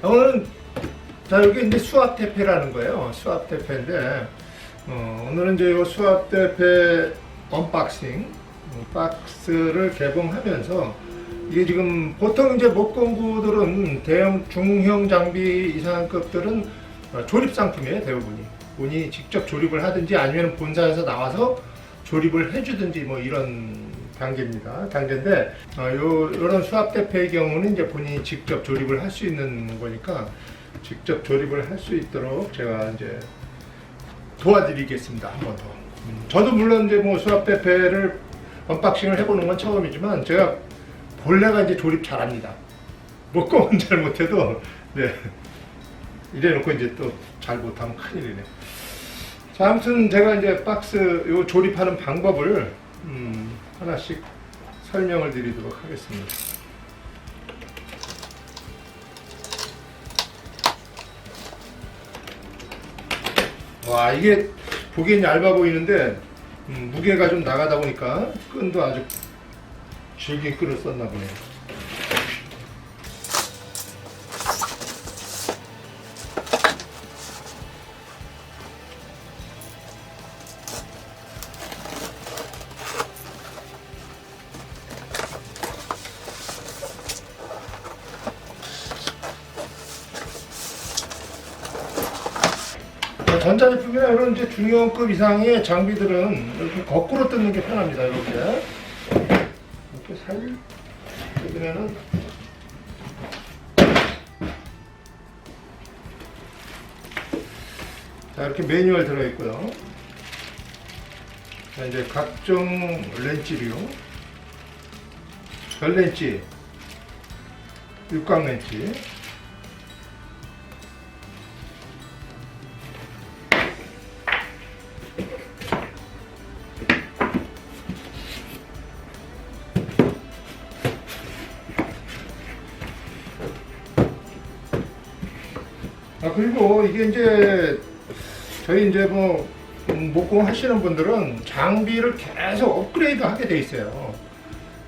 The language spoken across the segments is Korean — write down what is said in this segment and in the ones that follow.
자, 오늘은 자 여기 이제 수압 대패라는 거예요. 수압 대패인데 어, 오늘은 이제 이 수압 대패 언박싱 어, 박스를 개봉하면서 이게 지금 보통 이제 목공구들은 대형 중형 장비 이상급들은 어, 조립 상품이에요 대부분이 본인이 직접 조립을 하든지 아니면 본사에서 나와서 조립을 해주든지 뭐 이런 단계입니다. 단계인데 어, 요 이런 수압 대패의 경우는 이제 본인이 직접 조립을 할 수 있는 거니까 직접 조립을 할 수 있도록 제가 이제 도와드리겠습니다. 한 번 더. 음, 저도 물론 이제 뭐 수압 대패를 언박싱을 해보는 건 처음이지만 제가 본래가 이제 조립 잘합니다. 목공은 잘 못해도 네 이래놓고 이제 또 잘 못하면 큰일이네. 자, 아무튼 제가 이제 박스 요 조립하는 방법을 음, 하나씩 설명을 드리도록 하겠습니다. 와 이게 보기엔 얇아 보이는데 음, 무게가 좀 나가다 보니까 끈도 아주 끈을 썼나 보네요. 전자제품이나 이런 이제 중형급 이상의 장비들은 이렇게 거꾸로 뜯는 게 편합니다. 이렇게 이렇게 살 뜯으면은 자 이렇게 매뉴얼 들어 있고요. 자 이제 각종 렌치류, 별 렌치, 육각 렌치. 아 그리고 이게 이제 저희 이제 뭐 음, 목공 하시는 분들은 장비를 계속 업그레이드 하게 돼 있어요.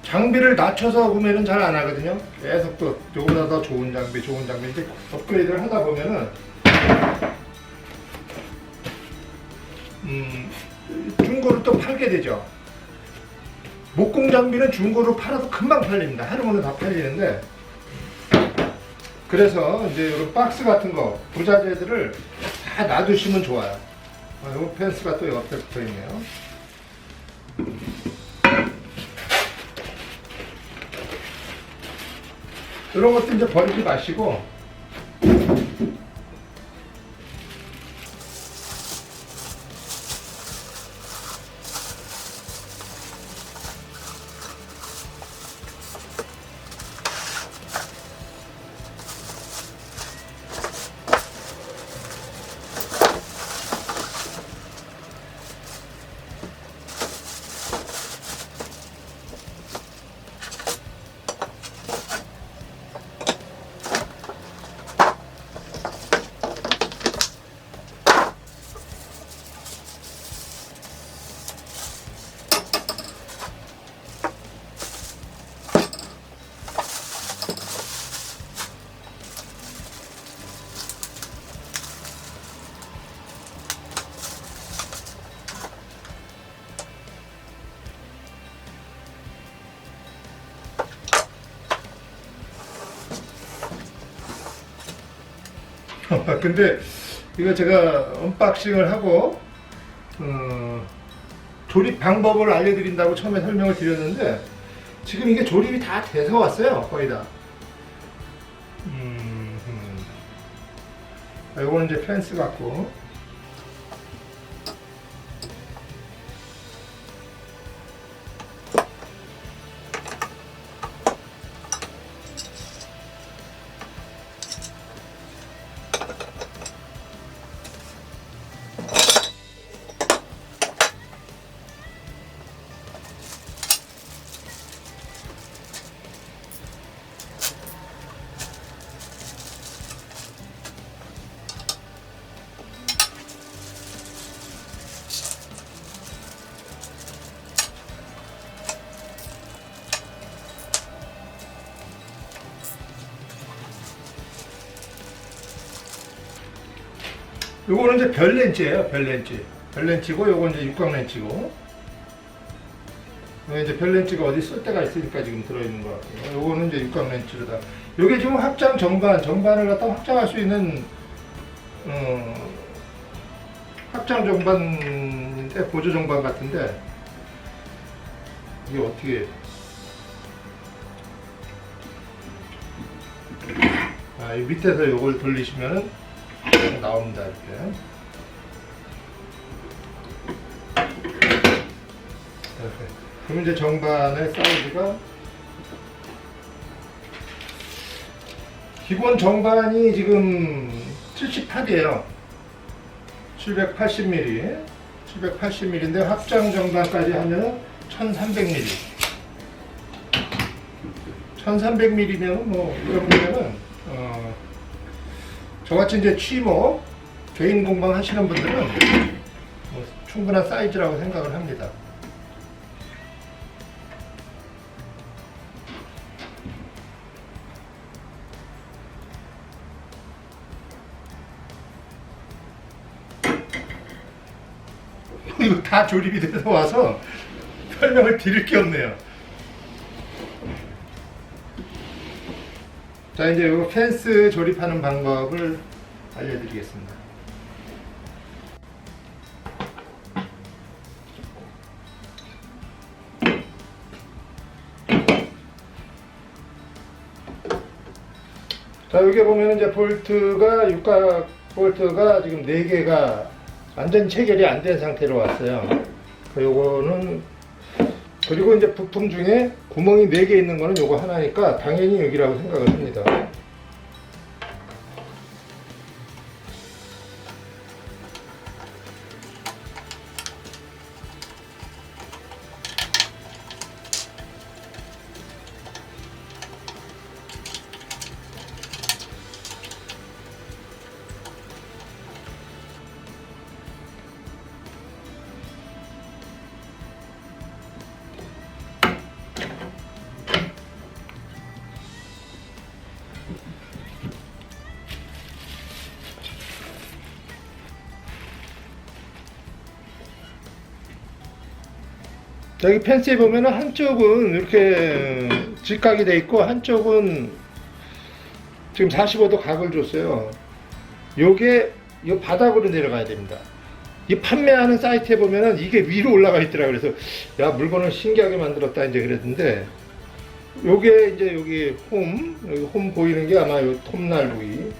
장비를 낮춰서 구매는 잘 안 하거든요. 계속 또 요거보다 더 좋은 장비, 좋은 장비 이제 업그레이드를 하다 보면은 음, 중고로 또 팔게 되죠. 목공 장비는 중고로 팔아도 금방 팔립니다. 하루 만에 다 팔리는데 그래서 이제 이런 박스 같은 거 부자재들을 다 놔두시면 좋아요. 아, 요 펜스가 또 옆에 붙어 있네요. 이런 것도 이제 버리지 마시고 근데 이거 제가 언박싱을 하고 어, 조립 방법을 알려드린다고 처음에 설명을 드렸는데 지금 이게 조립이 다 돼서 왔어요 거의 다. 음, 음. 아, 이거는 이제 펜스 같고 요거는 이제 별 렌치예요, 별 렌치. 별 렌치고 요건 이제 육각 렌치고. 이제 별 렌치가 어디 쓸 데가 있으니까 지금 들어있는 것 같아요. 요거는 이제 육각 렌치로다. 요게 지금 확장 정반, 정반을 갖다 확장할 수 있는 어, 확장 정반인데 보조 정반 같은데 이게 어떻게 아, 이 밑에서 요걸 돌리시면은 나옵니다 이렇게. 이렇게. 그럼 이제 정반의 사이즈가 기본 정반이 지금 78이에요. 780mm 780mm인데 확장 정반까지 하면 1300mm 1300mm면 뭐 이런 보면은 어, 저같이 이제 취모 개인 공방 하시는 분들은 뭐 충분한 사이즈라고 생각을 합니다. 이거 다 조립이 돼서 와서 설명을 드릴 게 없네요. 자 이제 이 펜스 조립하는 방법을 알려드리겠습니다. 자 여기 보면 이제 볼트가 육각 볼트가 지금 4개가 완전 체결이 안 된 상태로 왔어요. 그 요거는 그리고 이제 부품 중에 구멍이 4개 있는 거는 요거 하나니까 당연히 여기라고 생각을 합니다. 여기 펜스에 보면은 한쪽은 이렇게 직각이 돼 있고 한쪽은 지금 45도 각을 줬어요. 요게 이 바닥으로 내려가야 됩니다. 이 판매하는 사이트에 보면은 이게 위로 올라가 있더라 그래서 야 물건을 신기하게 만들었다 이제 그랬는데 요게 이제 여기 홈 여기 홈 보이는 게 아마 요 톱날 부위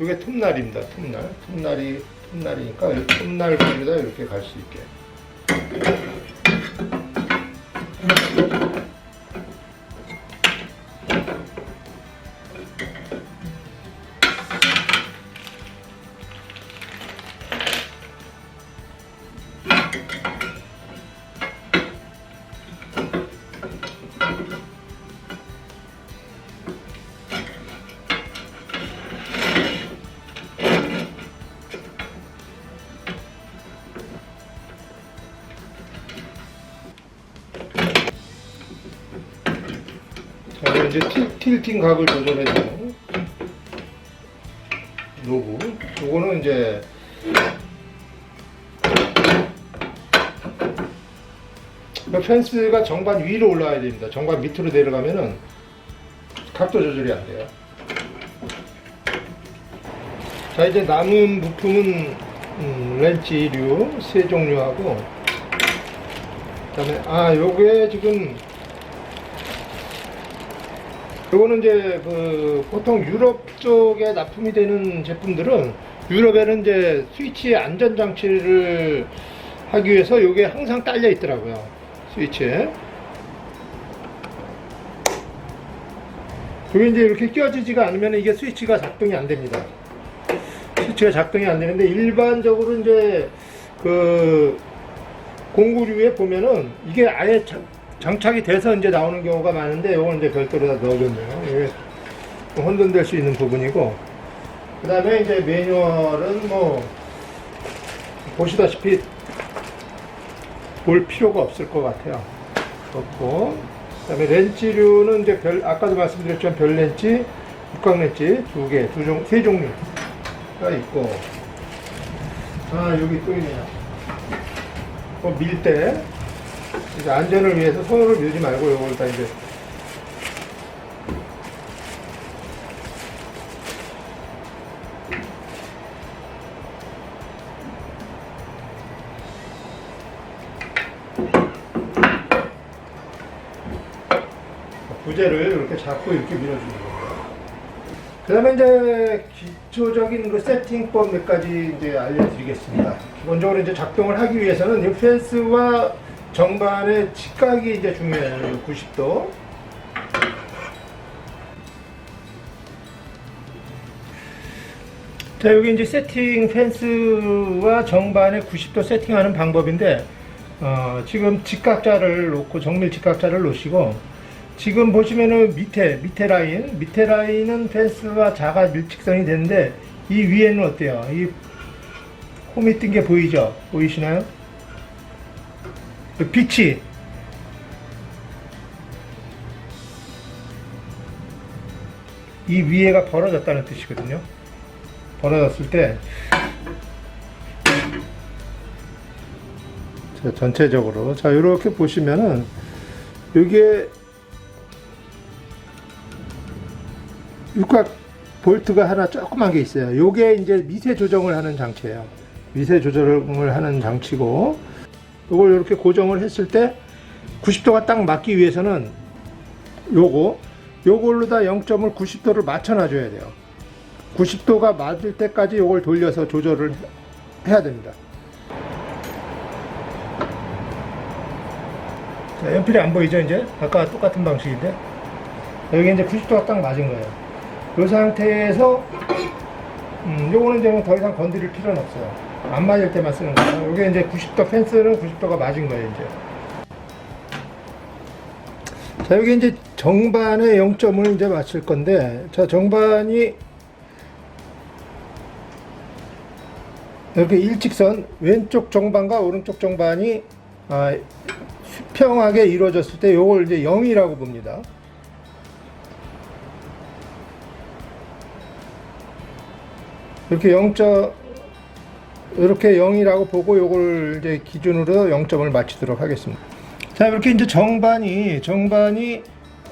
요게 톱날입니다 톱날 톱날이 톱날이니까 이 톱날 부위에다 이렇게 갈 수 있게 이제 틸, 틸팅 각을 조절해주는 노브. 요거는 이제 그 펜스가 정반 위로 올라와야 됩니다. 정반 밑으로 내려가면은 각도 조절이 안 돼요. 자, 이제 남은 부품은 음, 렌치류 세 종류하고 그다음에 아 요게 지금 요거는 이제 그 보통 유럽 쪽에 납품이 되는 제품들은 유럽에는 이제 스위치 안전 장치를 하기 위해서 요게 항상 딸려 있더라고요 스위치에. 그게 이제 이렇게 끼워지지가 않으면 이게 스위치가 작동이 안 됩니다. 스위치가 작동이 안 되는데 일반적으로 이제 그 공구류에 보면은 이게 아예 장- 장착이 돼서 이제 나오는 경우가 많은데 이건 이제 별도로 다 넣어줬네요. 이게 좀 혼돈될 수 있는 부분이고 그 다음에 이제 매뉴얼은 뭐 보시다시피 볼 필요가 없을 것 같아요. 그렇고 그 다음에 렌치류는 이제 별 아까도 말씀드렸지만 별 렌치 육각 렌치 두 개, 두 종, 세 종류가 있고. 아, 여기 또 있네요. 어, 밀대. 이제 안전을 위해서 손으로 밀지 말고 요걸 다 이제 부재를 이렇게 잡고 이렇게 밀어주는 겁니다. 그 다음에 이제 기초적인 그 세팅법 몇 가지 이제 알려드리겠습니다. 기본적으로 이제 작동을 하기 위해서는 이 펜스와 정반의 직각이 이제 중요해요. 90도. 자, 여기 이제 세팅 펜스와 정반의 90도 세팅하는 방법인데, 어, 지금 직각자를 놓고, 정밀 직각자를 놓으시고, 지금 보시면은 밑에, 밑에 라인, 밑에 라인은 펜스와 자가 밀직선이 되는데, 이 위에는 어때요? 이 홈이 뜬 게 보이죠? 보이시나요? 그 빛이 이 위에가 벌어졌다는 뜻이거든요. 벌어졌을 때 자, 전체적으로 자 이렇게 보시면은 이게 육각 볼트가 하나 조그만 게 있어요. 요게 이제 미세 조정을 하는 장치예요. 미세 조정을 하는 장치고 요걸 이렇게 고정을 했을 때 90도가 딱 맞기 위해서는 요거 요걸로 다 0점을 90도를 맞춰 놔줘야 돼요. 90도가 맞을 때까지 요걸 돌려서 조절을 해야 됩니다. 자, 연필이 안 보이죠, 이제? 아까 똑같은 방식인데? 여기 이제 90도가 딱 맞은 거예요. 이 상태에서, 음, 요거는 이제 더 이상 건드릴 필요는 없어요. 안 맞을 때만 쓰는 거예요. 요게 이제 90도, 펜스는 90도가 맞은 거예요, 이제. 자, 여기 이제 정반의 0점을 이제 맞출 건데, 자, 정반이 이렇게 일직선 왼쪽 정반과 오른쪽 정반이 아, 수평하게 이루어졌을 때 요걸 이제 0이라고 봅니다. 이렇게 0점 이렇게 0이라고 보고 요걸 이제 기준으로 0점을 맞추도록 하겠습니다. 자, 이렇게 이제 정반이 정반이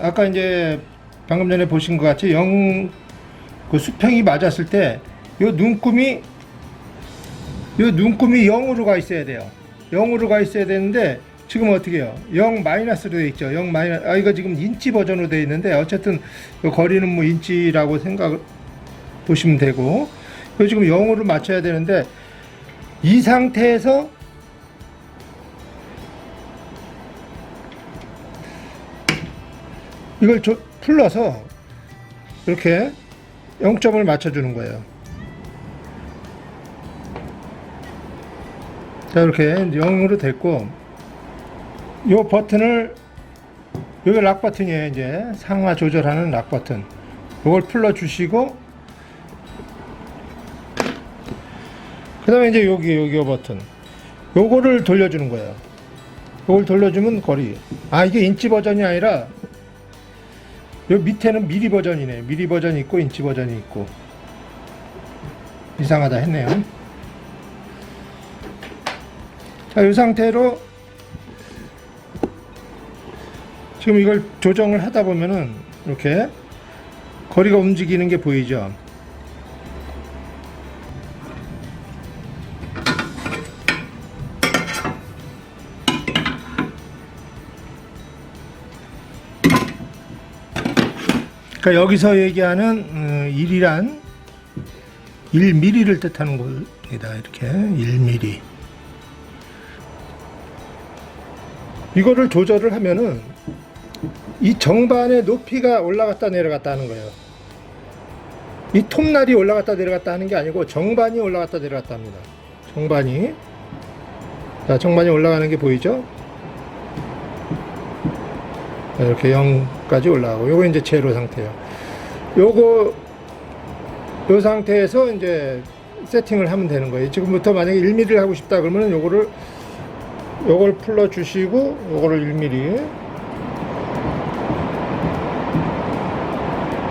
아까 이제 방금 전에 보신 것 같이 0, 그 수평이 맞았을 때 요 눈금이 요 눈금이 0으로 가 있어야 돼요. 0으로 가 있어야 되는데 지금 어떻게 해요? 0 마이너스로 되어 있죠. 0 마이너스 아 이거 지금 인치 버전으로 되어 있는데 어쨌든 요 거리는 뭐 인치라고 생각 보시면 되고 이거 지금 0으로 맞춰야 되는데 이 상태에서 이걸 조- 풀러서 이렇게 0점을 맞춰주는 거예요. 자, 이렇게 0으로 됐고, 이 버튼을, 여기 락 버튼이에요, 이제. 상하 조절하는 락 버튼. 이걸 풀러주시고, 그 다음에 이제 여기, 여기 요 버튼. 요거를 돌려주는 거예요. 요걸 돌려주면 거리. 아, 이게 인치 버전이 아니라, 요 밑에는 미리 버전이네. 미리 버전이 있고, 인치 버전이 있고. 이상하다 했네요. 자, 이 상태로 지금 이걸 조정을 하다 보면은 이렇게 거리가 움직이는 게 보이죠? 그러니까 여기서 얘기하는 음, 1이란 1mm를 뜻하는 겁니다. 이렇게 1mm. 이거를 조절을 하면은 이 정반의 높이가 올라갔다 내려갔다 하는 거예요. 이 톱날이 올라갔다 내려갔다 하는 게 아니고 정반이 올라갔다 내려갔다 합니다. 정반이. 자, 정반이 올라가는 게 보이죠? 자, 이렇게 0 까지 올라가고, 요거 이제 제로 상태예요. 요거, 요 상태에서 이제 세팅을 하면 되는 거예요. 지금부터 만약에 1mm를 하고 싶다 그러면 요거를 요걸 풀러 주시고 요거를 1mm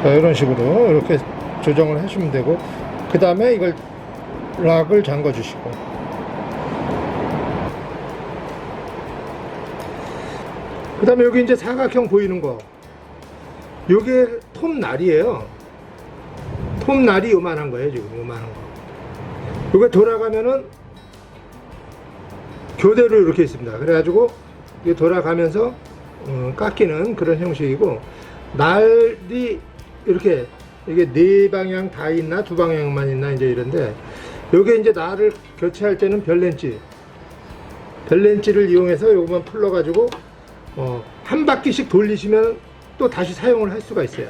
자, 이런 식으로 이렇게 조정을 하시면 되고 그 다음에 이걸 락을 잠궈 주시고 그 다음에 여기 이제 사각형 보이는 거 요게 톱날이에요. 톱날이 요만한 거예요 지금 요만한 거. 요게 돌아가면은 교대로 이렇게 있습니다. 그래가지고 이게 돌아가면서 어, 깎이는 그런 형식이고 날이 이렇게 이게 네 방향 다 있나 두 방향만 있나 이제 이런데 요게 이제 날을 교체할 때는 별렌치. 별렌치를 이용해서 요것만 풀러 가지고 어, 한 바퀴씩 돌리시면 또 다시 사용을 할 수가 있어요.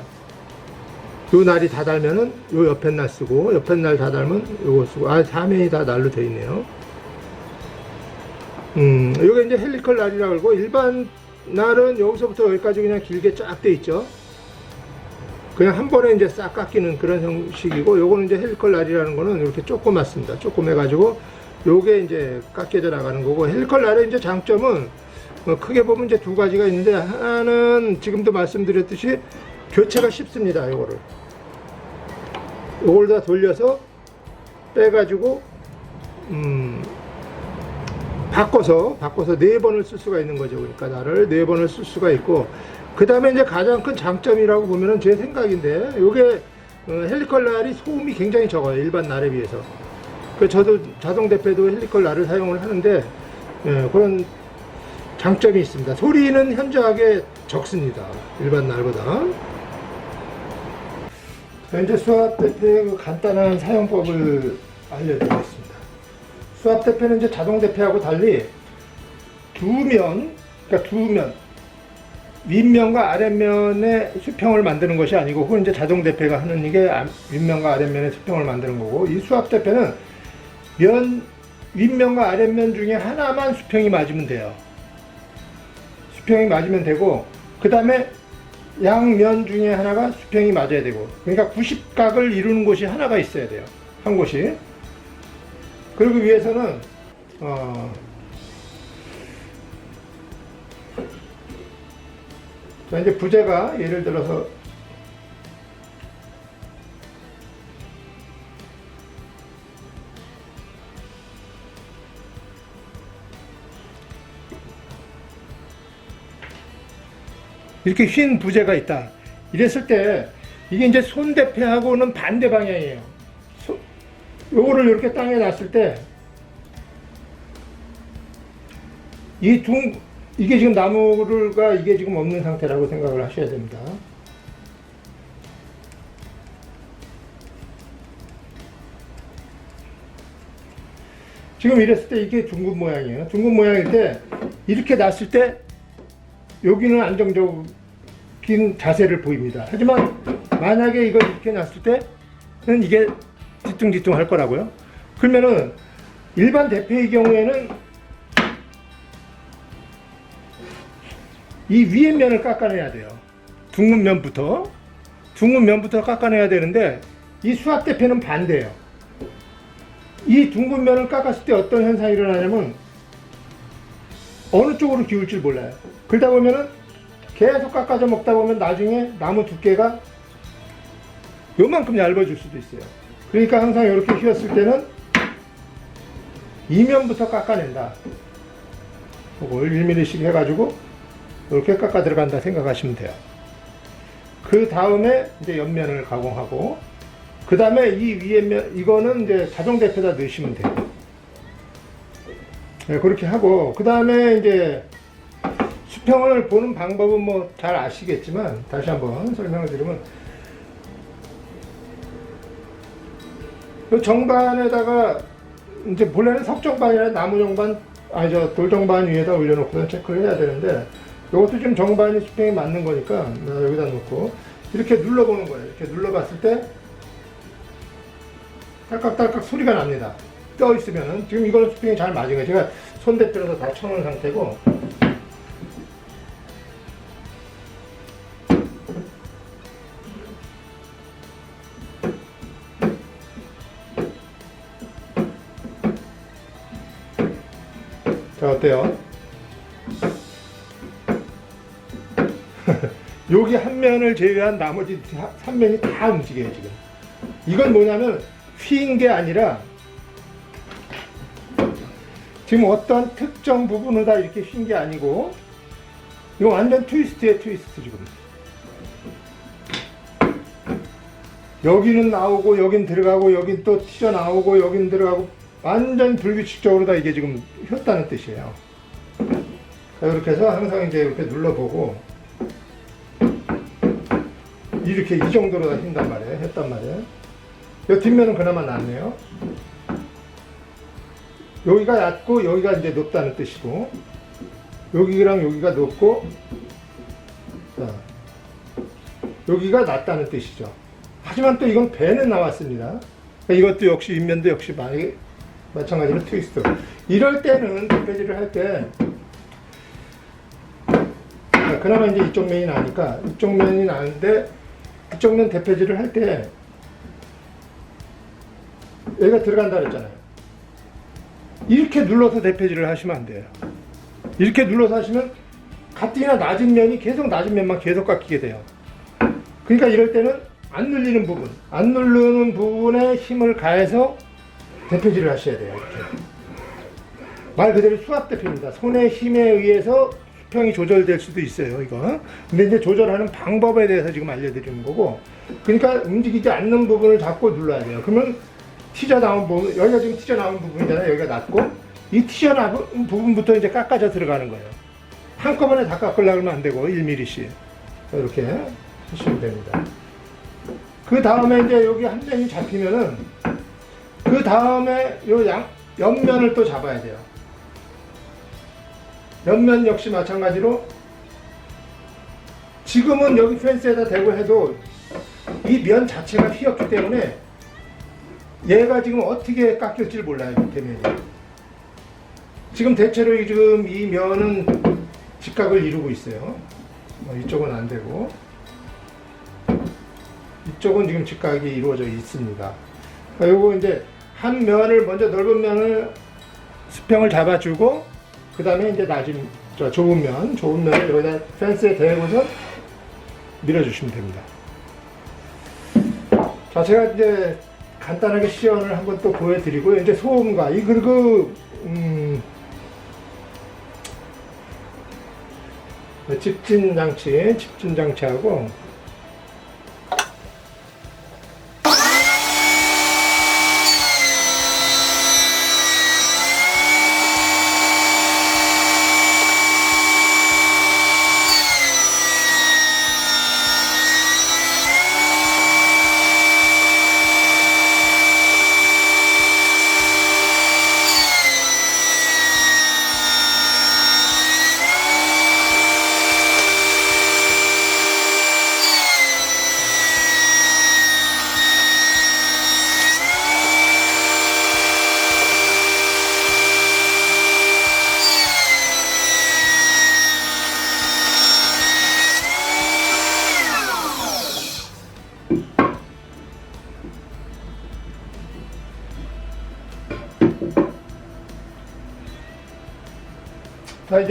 요 날이 다 달면은 요 옆에 날 쓰고 옆에 날 다 달면 요거 쓰고. 아 사면이 다 날로 되어 있네요. 음 요게 이제 헬리컬 날이라고 그러고 일반 날은 여기서부터 여기까지 그냥 길게 쫙 돼 있죠. 그냥 한 번에 이제 싹 깎이는 그런 형식이고 요거는 이제 헬리컬 날이라는 거는 이렇게 조그맣습니다. 조그매 가지고 요게 이제 깎여져 나가는 거고 헬리컬 날의 이제 장점은 어, 크게 보면 이제 두 가지가 있는데 하나는 지금도 말씀드렸듯이 교체가 쉽습니다 요거를. 요걸 다 돌려서 빼가지고 음 바꿔서 바꿔서 네 번을 쓸 수가 있는 거죠. 그러니까 나를 네 번을 쓸 수가 있고. 그 다음에 이제 가장 큰 장점이라고 보면은 제 생각인데 요게 어, 헬리컬 날이 소음이 굉장히 적어요 일반 날에 비해서. 그 저도 자동 대패도 헬리컬 날을 사용을 하는데 예, 그런 장점이 있습니다. 소리는 현저하게 적습니다. 일반 날보다. 자, 이제 수압 대패의 그 간단한 사용법을 알려드리겠습니다. 수압 대패는 이제 자동 대패하고 달리 두 면, 그러니까 두 면, 윗면과 아랫면의 수평을 만드는 것이 아니고, 그건 이제 자동 대패가 하는 이게 아- 윗면과 아랫면의 수평을 만드는 거고, 이 수압 대패는 면, 윗면과 아랫면 중에 하나만 수평이 맞으면 돼요. 수평이 맞으면 되고, 그 다음에 양면 중에 하나가 수평이 맞아야 되고, 그러니까 90각을 이루는 곳이 하나가 있어야 돼요. 한 곳이. 그리고 위에서는 어, 자 이제 부재가 예를 들어서 이렇게 흰 부재가 있다. 이랬을 때 이게 이제 손대패하고는 반대 방향이에요. 손- 요거를 이렇게 땅에 놨을 때, 이 둥, 이게 지금 나무가 이게 지금 없는 상태라고 생각을 하셔야 됩니다. 지금 이랬을 때 이게 둥근 모양이에요. 둥근 모양일 때, 이렇게 놨을 때, 여기는 안정적인 자세를 보입니다. 하지만, 만약에 이걸 이렇게 놨을 때는 이게 뒤뚱뒤뚱 할 거라고요. 그러면은 일반 대패의 경우에는 이 위에 면을 깎아내야 돼요. 둥근 면부터 둥근 면부터 깎아내야 되는데 이 수압 대패는 반대예요. 이 둥근 면을 깎았을 때 어떤 현상이 일어나냐면 어느 쪽으로 기울지 몰라요. 그러다 보면은 계속 깎아서 먹다 보면 나중에 나무 두께가 요만큼 얇아질 수도 있어요. 그러니까 항상 이렇게 휘었을 때는 이면부터 깎아낸다. 그걸 1mm씩 해가지고 이렇게 깎아 들어간다 생각하시면 돼요. 그 다음에 이제 옆면을 가공하고 그 다음에 이 위에 면 이거는 이제 자동 대표다 넣으시면 돼요. 네, 그렇게 하고 그 다음에 이제 수평을 보는 방법은 뭐 잘 아시겠지만 다시 한번 설명을 드리면 그 정반에다가 이제 본래는 석정반이나 나무 정반 아니 저 돌정반 위에다 올려놓고선 체크를 해야 되는데 이것도 지금 정반이 수평이 맞는 거니까 나 여기다 놓고 이렇게 눌러보는 거예요. 이렇게 눌러봤을 때 딸깍딸깍 소리가 납니다. 떠 있으면은 지금 이거는 수평이 잘 맞은 거예요. 제가 손대필어서 다 쳐놓은 상태고 어때요? 여기 한 면을 제외한 나머지 3면이 다 움직여요 지금 이건 뭐냐면 휘인 게 아니라 지금 어떤 특정 부분을 다 이렇게 휜 게 아니고 이거 완전 트위스트에 트위스트 지금 여기는 나오고 여긴 들어가고 여긴 또 튀어나오고 여긴 들어가고 완전 불규칙적으로 다 이게 지금 휘었다는 뜻이에요 자, 이렇게 해서 항상 이제 이렇게 눌러보고 이렇게 이 정도로 다 휜단 말이에요 했단 말이에요 이 뒷면은 그나마 낫네요 여기가 얕고 여기가 이제 높다는 뜻이고 여기랑 여기가 높고 자, 여기가 낮다는 뜻이죠. 하지만 또 이건 배는 나왔습니다. 그러니까 이것도 역시 인면도 역시 많이 마찬가지로 트위스트. 이럴 때는 대표질을 할때 그나마 이제 이쪽 면이 나니까 이쪽 면이 나는데 이쪽 면 대표질을 할때 여기가 들어간다 그랬잖아요. 이렇게 눌러서 대표질을 하시면 안 돼요. 이렇게 눌러서 하시면 가뜩이나 낮은 면이 계속 낮은 면만 계속 깎이게 돼요. 그러니까 이럴 때는 안 눌리는 부분, 안 누르는 부분에 힘을 가해서 대표질을 하셔야 돼요. 이렇게. 말 그대로 수압 대표입니다. 손의 힘에 의해서 수평이 조절될 수도 있어요, 이거. 근데 이제 조절하는 방법에 대해서 지금 알려드리는 거고. 그러니까 움직이지 않는 부분을 잡고 눌러야 돼요. 그러면 튀져 나온 부분, 여기가 지금 튀져 나온 부분이잖아요. 여기가 낮고, 이 튀져 나온 부분부터 이제 깎아져 들어가는 거예요. 한꺼번에 다 깎으려고 하면 안 되고, 1mm씩. 이렇게 하시면 됩니다. 그 다음에 이제 여기 한 면이 잡히면은, 그 다음에 요 양, 옆면을 또 잡아야 돼요. 옆면 역시 마찬가지로, 지금은 여기 펜스에다 대고 해도 이 면 자체가 휘었기 때문에 얘가 지금 어떻게 깎일지 몰라요, 밑에면이. 지금 대체로 이- 지금 이 면은 직각을 이루고 있어요. 어, 이쪽은 안 되고. 이쪽은 지금 직각이 이루어져 있습니다. 그러니까 요거 이제 한 면을 먼저 넓은 면을 수평을 잡아주고 그 다음에 이제 낮은 저 좁은 면, 좁은 면을 여기다 펜스에 대고서 밀어주시면 됩니다. 자, 제가 이제 간단하게 시연을 한번 또 보여드리고요. 이제 소음과 이 그리고 음, 집진 장치, 집진 장치하고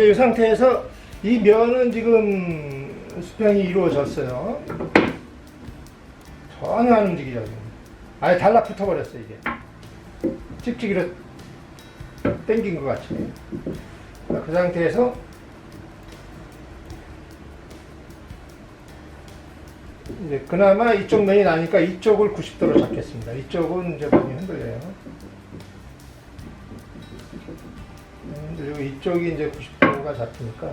이제 이 상태에서 이 면은 지금 수평이 이루어졌어요. 전혀 안 움직이죠, 지금. 아예 달라붙어 버렸어, 이게. 찍찍이로 땡긴 것 같이. 자, 그 상태에서 이제 그나마 이쪽 면이 나니까 이쪽을 90도로 잡겠습니다. 이쪽은 이제 많이 흔들려요. 그리고 이쪽이 이제 90도 가 잡히니까.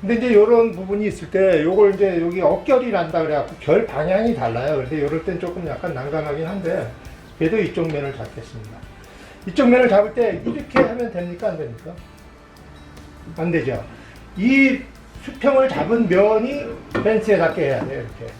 근데 이제 이런 부분이 있을 때, 요걸 이제 여기 어결이 난다 그래갖고 결 방향이 달라요. 근데 이럴 땐 조금 약간 난감하긴 한데, 그래도 이쪽 면을 잡겠습니다. 이쪽 면을 잡을 때 이렇게 하면 됩니까? 안 됩니까? 안 되죠. 이 수평을 잡은 면이 벤츠에 닿게 해야 돼요. 이렇게.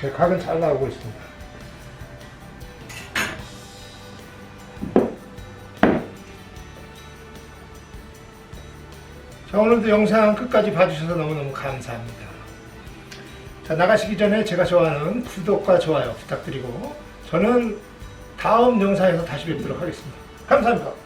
네, 각은 잘 나오고 있습니다. 자, 오늘도 영상 끝까지 봐주셔서 너무너무 감사합니다. 자, 나가시기 전에 제가 좋아하는 구독과 좋아요 부탁드리고, 저는 다음 영상에서 다시 뵙도록 하겠습니다. 감사합니다.